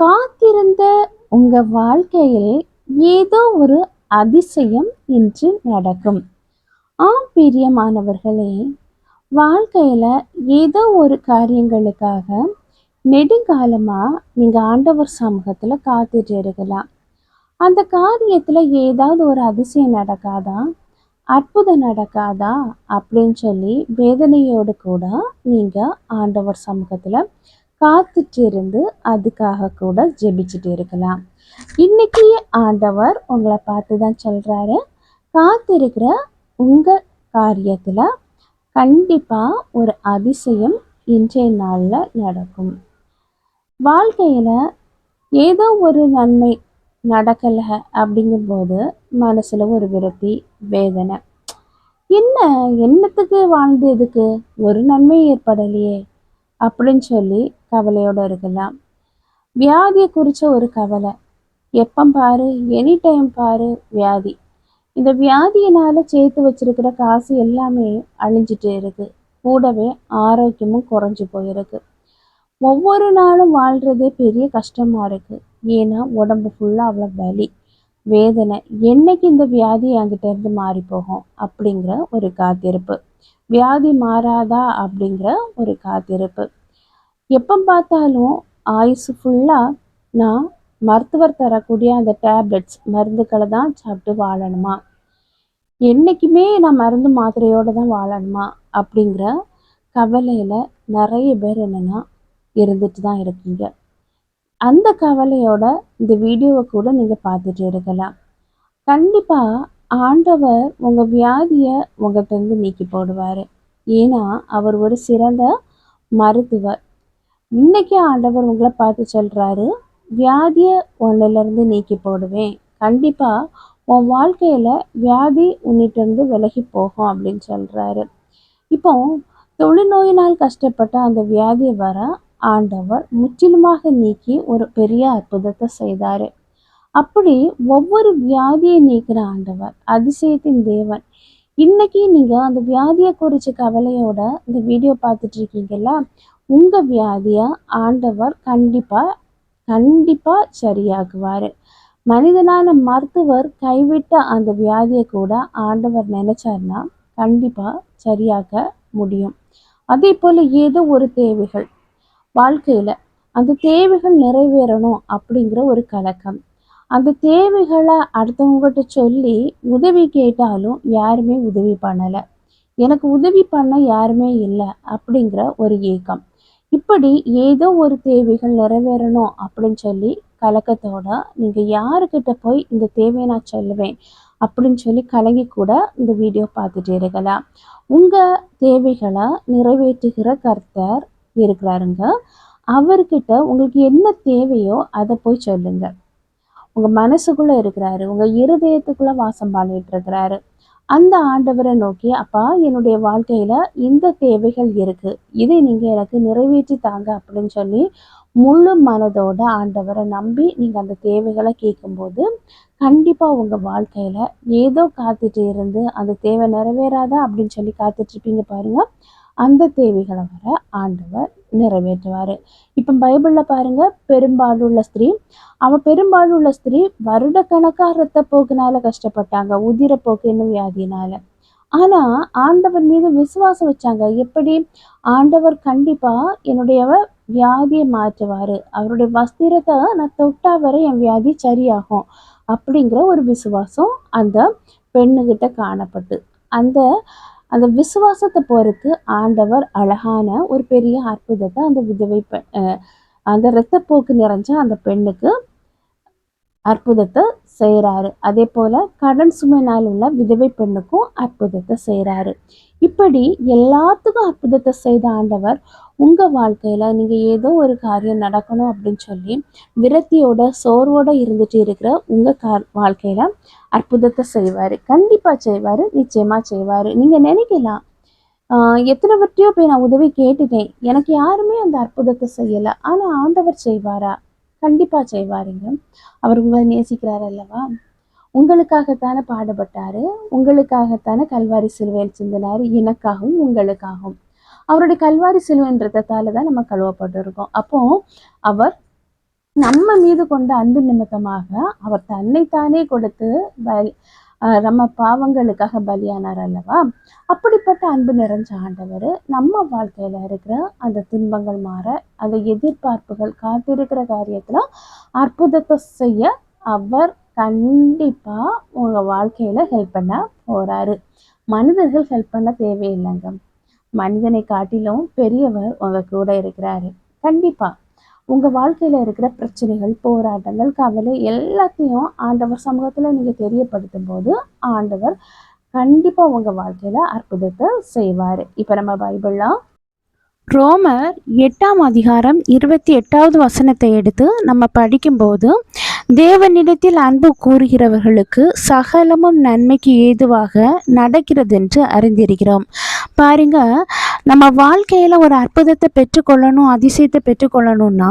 காத்திருந்த உங்க வாழ்க்கையில் ஏதோ ஒரு அதிசயம் இன்று நடக்கும். ஆம் பிரியமானவர்களே வாழ்க்கையில ஏதோ ஒரு காரியங்களுக்காக நெடுங்காலமா நீங்க ஆண்டவர் சமூகத்துல காத்துட்டு இருக்கலாம். அந்த காரியத்துல ஏதாவது ஒரு அதிசயம் நடக்காதா? அற்புதம் நடக்காதா? அப்படின்னு சொல்லி வேதனையோடு கூட நீங்க ஆண்டவர் சமூகத்துல காத்துட்டு இருந்து அதுக்காக கூட ஜெபிச்சுட்டு இருக்கலாம். இன்னைக்கு ஆண்டவர் உங்களை பார்த்து தான் சொல்கிறாரு காத்திருக்கிற உங்க காரியத்துல கண்டிப்பா ஒரு அதிசயம் இன்றைய நாள்ல நடக்கும். வாழ்க்கையில ஏதோ ஒரு நன்மை நடக்கலை அப்படிங்கும்போது மனசுல ஒரு விரக்தி வேதனை. என்ன என்னத்துக்கு வாழ்ந்து எதுக்கு ஒரு நன்மை ஏற்படலையே. அப்படின்னு சொல்லி கவலையோட இருக்கலாம். வியாதியை குறித்த ஒரு கவலை. எப்போ பாரு எனி டைம் பாரு வியாதி. இந்த வியாதியினால் சேர்த்து வச்சிருக்கிற காசு எல்லாமே அழிஞ்சிட்டு இருக்கு. கூடவே ஆரோக்கியமும் குறைஞ்சி போயிருக்கு. ஒவ்வொரு நாளும் வாழ்கிறதே பெரிய கஷ்டமாக இருக்குது ஏன்னா உடம்பு ஃபுல்லாக அவ்வளோ வலி. வேதனை என்னைக்கு இந்த வியாதி என்கிட்ட இருந்து மாறி போகும் அப்படிங்கிற ஒரு காத்திருப்பு. வியாதி மாறாதா அப்படிங்கிற ஒரு காத்திருப்பு. எப்போ பார்த்தாலும் ஆயுசு ஃபுல்லாக நான் மருத்துவர் தரக்கூடிய அந்த டேப்லெட்ஸ் மருந்துக்களை தான் சாப்பிட்டு வாழணுமா? என்றைக்குமே நான் மருந்து மாத்திரையோடு தான் வாழணுமா? அப்படிங்கிற கவலையில் நிறைய பேர் என்னென்னா இருந்துட்டு தான் இருக்கீங்க. அந்த கவலையோட இந்த வீடியோவை கூட நீங்கள் பார்த்துட்டு இருக்கலாம். கண்டிப்பாக ஆண்டவர் உங்கள் வியாதியை உங்கள்கிட்ட நீக்கி போடுவார். ஏன்னா அவர் ஒரு சிறந்த மருத்துவர். இன்னைக்கு ஆண்டவர் உங்களை பார்த்து சொல்கிறாரு வியாதியை உன்னிலிருந்து நீக்கி போடுவேன். கண்டிப்பாக உன் வாழ்க்கையில் வியாதி உன்னிட்டிருந்து விலகி போகும் அப்படின்னு சொல்கிறாரு இப்போ தொழுநோயினால் கஷ்டப்பட்ட அந்த வியாதியை வர ஆண்டவர் முற்றிலுமாக நீக்கி ஒரு பெரிய அற்புதத்தை செய்தார். அப்படி ஒவ்வொரு வியாதியை நீக்கிற ஆண்டவர் அதிசயத்தின் தேவன். இன்னைக்கு நீங்கள் அந்த வியாதியை குறித்த கவலையோட இந்த வீடியோ பார்த்துட்டு இருக்கீங்கல்ல உங்கள் வியாதியை ஆண்டவர் கண்டிப்பாக கண்டிப்பாக சரியாக்குவார். மனிதனான மருத்துவர் கைவிட்ட அந்த வியாதியை கூட ஆண்டவர் நினைச்சார்னா கண்டிப்பாக சரியாக்க முடியும். அதே போல் ஏதோ ஒரு தேவைகள் வாழ்க்கையில் அந்த தேவைகள் நிறைவேறணும் அப்படிங்கிற ஒரு கலக்கம். அந்த தேவைகளை அடுத்தவங்ககிட்ட சொல்லி உதவி கேட்டாலும் யாருமே உதவி பண்ணலை. எனக்கு உதவி பண்ண யாருமே இல்லை அப்படிங்கிற ஒரு ஏக்கம். இப்படி ஏதோ ஒரு தேவைகள் நிறைவேறணும் அப்படின்னு சொல்லி கலக்கத்தோட நீங்கள் யாருக்கிட்ட போய் இந்த தேவையை நான் சொல்லுவேன் அப்படின்னு சொல்லி கலங்கி கூட இந்த வீடியோ பார்த்துட்டு இருக்கலாம். உங்கள் தேவைகளை நிறைவேற்றுகிற கர்த்தர் இருக்கிறாருங்க. அவர்கிட்ட உங்களுக்கு என்ன தேவையோ அதை போய் சொல்லுங்க. உங்கள் மனசுக்குள்ளே இருக்கிறாரு உங்கள் இருதயத்துக்குள்ளே வாசம் பண்ணிட்டு இருக்கிறாரு. அந்த ஆண்டவரை நோக்கி அப்பா என்னுடைய வாழ்க்கையில இந்த தேவைகள் இருக்கு. இதை நீங்கள் எனக்கு நிறைவேற்றி தாங்க அப்படின்னு சொல்லி முழு மனதோட ஆண்டவரை நம்பி நீங்கள் அந்த தேவைகளை கேட்கும்போது கண்டிப்பா உங்க வாழ்க்கையில ஏதோ காத்துட்டு இருந்து அந்த தேவை நிறைவேறாதா அப்படின்னு சொல்லி காத்துட்டு இருப்பீங்க பாருங்க. அந்த தேவைகளை வர ஆண்டவர் நிறைவேற்றுவார். இப்போ பைபிளில் பாருங்க பெரும்பாலுள்ள ஸ்திரீ அவன் பெரும்பாலுள்ள ஸ்திரீ வருடக்கணக்காக ரத்த போக்குனால கஷ்டப்பட்டாங்க உதிரப்போக்கு என்னும் வியாதினால ஆனா ஆண்டவர் மீது விசுவாசம் வச்சாங்க. எப்படி? ஆண்டவர் கண்டிப்பா என்னுடைய வியாதியை மாற்றுவாரு. அவருடைய வஸ்திரத்தை நான் தொட்டா வரை என் வியாதி சரியாகும் அப்படிங்கிற ஒரு விசுவாசம் அந்த பெண்ணுகிட்ட காணப்பட்டு அந்த அந்த விசுவாசத்தை போகிறதுக்கு ஆண்டவர் அழகான ஒரு பெரிய அற்புதத்தை அந்த விதவை பெண் அந்த இரத்தப்போக்கு நிறைஞ்ச அந்த பெண்ணுக்கு அற்புதத்தை செய்கிறாரு அதே போல் கடன் சுமைனால் உள்ள விதவை பெண்ணுக்கும் அற்புதத்தை செய்கிறாரு இப்படி எல்லாத்துக்கும் அற்புதத்தை செய்த ஆண்டவர் உங்கள் வாழ்க்கையில் நீங்கள் ஏதோ ஒரு காரியம் நடக்கணும் அப்படின்னு சொல்லி விரத்தியோட சோர்வோட இருந்துட்டு இருக்கிற உங்கள் கா வாழ்க்கையில் அற்புதத்தை செய்வார். கண்டிப்பாக செய்வார் நிச்சயமாக செய்வார். நீங்கள் நினைக்கலாம் எத்தனை வட்டியோ போய் நான் உதவி கேட்டுட்டேன். எனக்கு யாருமே அந்த அற்புதத்தை செய்யலை. ஆனால் ஆண்டவர் செய்வாரா? கண்டிப்பாக செய்வாருங்க. அவர் உங்களை நேசிக்கிறார் அல்லவா? உங்களுக்காகத்தானே பாடுபட்டாரு. உங்களுக்காகத்தானே கல்வாரி சிலுவையில் சிந்தினார். எனக்காகவும் உங்களுக்காகவும். அவருடைய கல்வாரி சிலுவைன்றதால தான் நம்ம கழுவப்பட்டிருக்கோம். அப்போ அவர் நம்ம மீது கொண்ட அன்பு நிமித்தமாக அவர் தன்னைத்தானே கொடுத்து நம்ம பாவங்களுக்காக பலியானார் அல்லவா? அப்படிப்பட்ட அன்பு நிறைஞ்ச ஆண்டவர் நம்ம வாழ்க்கையில் இருக்கிற அந்த துன்பங்கள் மாற அந்த எதிர்பார்ப்புகள் காத்திருக்கிற காரியத்தில் அற்புதத்தை செய்ய அவர் கண்டிப்பாக உங்கள் வாழ்க்கையில் ஹெல்ப் பண்ண போகிறாரு மனிதர்கள் ஹெல்ப் பண்ண தேவையில்லைங்க. மனிதனை காட்டிலும் பெரியவர் உங்கள் கூட இருக்கிறாரு. கண்டிப்பாக உங்கள் வாழ்க்கையில் இருக்கிற பிரச்சனைகள் போராட்டங்கள் கவலை எல்லாத்தையும் ஆண்டவர் சமூகத்தில் நீங்கள் தெரியப்படுத்தும் போது ஆண்டவர் கண்டிப்பாக உங்கள் வாழ்க்கையில் அற்புதத்தை செய்வார். இப்போ நம்ம பைபிள்லாம் ரோமர் எட்டாம் அதிகாரம் இருபத்தி எட்டாவது வசனத்தை எடுத்து நம்ம படிக்கும்போது தேவனிடத்தில் அன்பு கூறுகிறவர்களுக்கு சகலமும் நன்மைக்கு ஏதுவாக நடக்கிறது என்று அறிந்திருக்கிறோம். பாருங்க நம்ம வாழ்க்கையில் ஒரு அற்புதத்தை பெற்றுக்கொள்ளணும் அதிசயத்தை பெற்றுக்கொள்ளணும்னா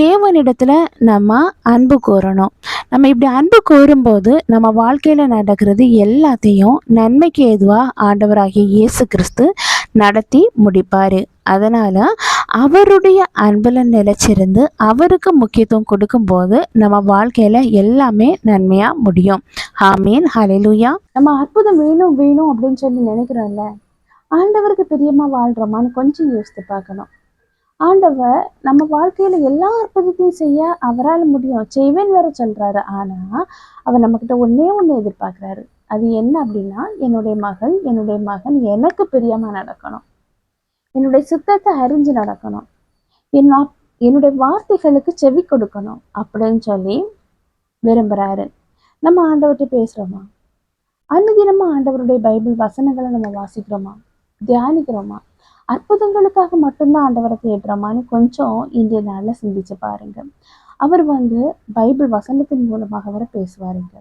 தேவனிடத்தில் நம்ம அன்பு கூறணும் நம்ம இப்படி அன்பு கூறும்போது நம்ம வாழ்க்கையில் நடக்கிறது எல்லாத்தையும் நன்மைக்கு எதுவாக ஆண்டவராகிய இயேசு கிறிஸ்து நடத்தி முடிப்பார். அதனால் அவருடைய அன்பில் நிலைச்சிருந்து அவருக்கு முக்கியத்துவம் கொடுக்கும்போது நம்ம வாழ்க்கையில் எல்லாமே நன்மையாக முடியும். ஆமீன். ஹலெலுயா நம்ம அற்புதம் வேணும் வேணும் அப்படின்னு சொல்லி நினைக்கிறோம்ல. ஆண்டவருக்கு பிரியமாக வாழ்கிறோமான்னு கொஞ்சம் யோசித்து பார்க்கணும். ஆண்டவர் நம்ம வாழ்க்கையில் எல்லா அற்புதத்தையும் செய்ய அவரால் முடியும். செய்வேன் வேற சொல்கிறாரு ஆனால் அவர் நம்மக்கிட்ட ஒன்றே ஒன்று எதிர்பார்க்குறாரு. அது என்ன அப்படின்னா என்னுடைய மகள் என்னுடைய மகன் எனக்கு பிரியமாக நடக்கணும். என்னுடைய சுத்தத்தை அறிஞ்சு நடக்கணும். என் என்னுடைய வார்த்தைகளுக்கு செவி கொடுக்கணும் அப்படின்னு சொல்லி விரும்புகிறாரு நம்ம ஆண்டவர்கிட்ட பேசுகிறோமா அன்னுதினமாக ஆண்டவருடைய பைபிள் வசனங்களை நம்ம வாசிக்கிறோமா? தியானிக்கிறோமா? அற்புதங்களுக்காக மட்டும்தான் ஆண்டவரை தேடுறோமான்னு கொஞ்சம் இந்திய நாளில் சிந்திச்சு பாருங்க. அவர் வந்து பைபிள் வசனத்தின் மூலமாக வர பேசுவாருங்க.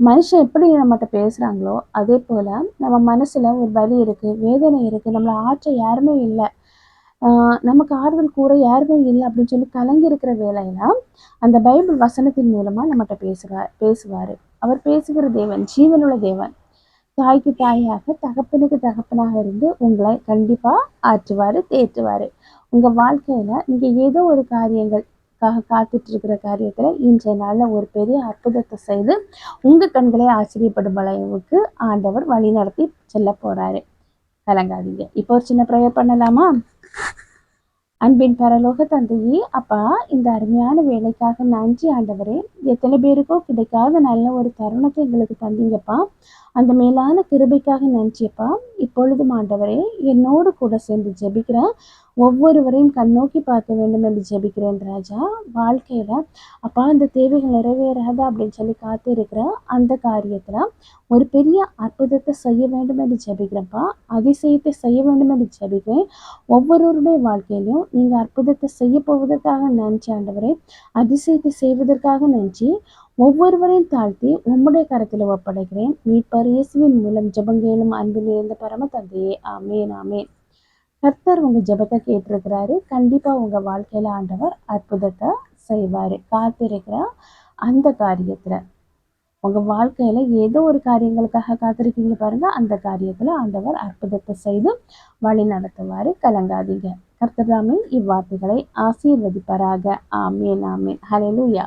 மனுஷன் எப்படி நம்மகிட்ட பேசுகிறாங்களோ அதே போல் நம்ம மனசில் ஒரு வலி இருக்குது வேதனை இருக்குது நம்மளை ஆற்ற யாருமே இல்லை. நமக்கு ஆறுதல் கூற யாருமே இல்லை அப்படின்னு சொல்லி கலங்கி இருக்கிற வேலையில அந்த பைபிள் வசனத்தின் மூலமாக நம்மகிட்ட பேசுவார் பேசுவார். அவர் பேசுகிற தேவன் ஜீவனுள்ள தேவன் தாய்க்கு தாயாக தகப்பனுக்கு தகப்பனாக இருந்து உங்களை கண்டிப்பாக ஆற்றுவார் தேற்றுவார். உங்கள் வாழ்க்கையில் நீங்கள் ஏதோ ஒரு காரியங்களுக்காக காத்துட்டு இருக்கிற காரியத்தில் இன்றைய நாளில் ஒரு பெரிய அற்புதத்தை செய்து உங்கள் கண்களை ஆச்சரியப்படும் அளவுக்கு ஆண்டவர் வழி நடத்தி செல்ல போகிறாரு கலங்காதீங்க. இப்போ ஒரு சின்ன ப்ரேயர் பண்ணலாமா? அன்பின் பரலோக தந்தையே அப்பா இந்த அருமையான வேலைக்காக நன்றி ஆண்டவரே. எத்தனை பேருக்கோ கிடைக்காத நல்ல ஒரு தருணத்தை எங்களுக்கு தந்தீங்கப்பா. அந்த மேலான கிருபைக்காக நினச்சியப்பா இப்பொழுதும் ஆண்டவரே என்னோடு கூட சேர்ந்து ஜெபிக்கிற ஒவ்வொருவரையும் கண்ணோக்கி பார்க்க வேண்டும் என்று ஜெபிக்கிறேன் ராஜா. வாழ்க்கையில் அப்பா அந்த தேவைகள் நிறைவேறாதா அப்படின்னு சொல்லி காத்து இருக்கிற அந்த காரியத்தில் ஒரு பெரிய அற்புதத்தை செய்ய வேண்டும் என்று ஜெபிக்கிறேன்ப்பா. அதிசயத்தை செய்ய வேண்டும் என்று ஜெபிக்கிறேன். ஒவ்வொருவருடைய வாழ்க்கையிலையும் நீங்கள் அற்புதத்தை செய்ய போவதற்காக நினச்சி ஆண்டவரே. அதிசயத்தை செய்வதற்காக நினச்சி ஒவ்வொருவரையும் தாழ்த்தி உம்முடைய கரத்தில் ஒப்படைக்கிறேன். மீட்பர் இயேசுவின் மூலம் ஜபங்கேலும் அன்பில் இருந்த பரம தந்தையே. ஆமேன் ஆமேன். கர்த்தர் உங்கள் ஜபத்தை கேட்டிருக்கிறாரு. கண்டிப்பாக உங்கள் வாழ்க்கையில் ஆண்டவர் அற்புதத்தை செய்வார். காத்திருக்கிற அந்த காரியத்தில் உங்கள் வாழ்க்கையில் ஏதோ ஒரு காரியங்களுக்காக காத்திருக்கீங்க பாருங்கள் அந்த காரியத்தில் ஆண்டவர் அற்புதத்தை செய்து வழி நடத்துவார். கலங்காதீங்க. கர்த்தராமே இவ்வார்த்தைகளை ஆசீர்வதிப்பராக. ஆமேன் ஆமேன். ஹலெலுயா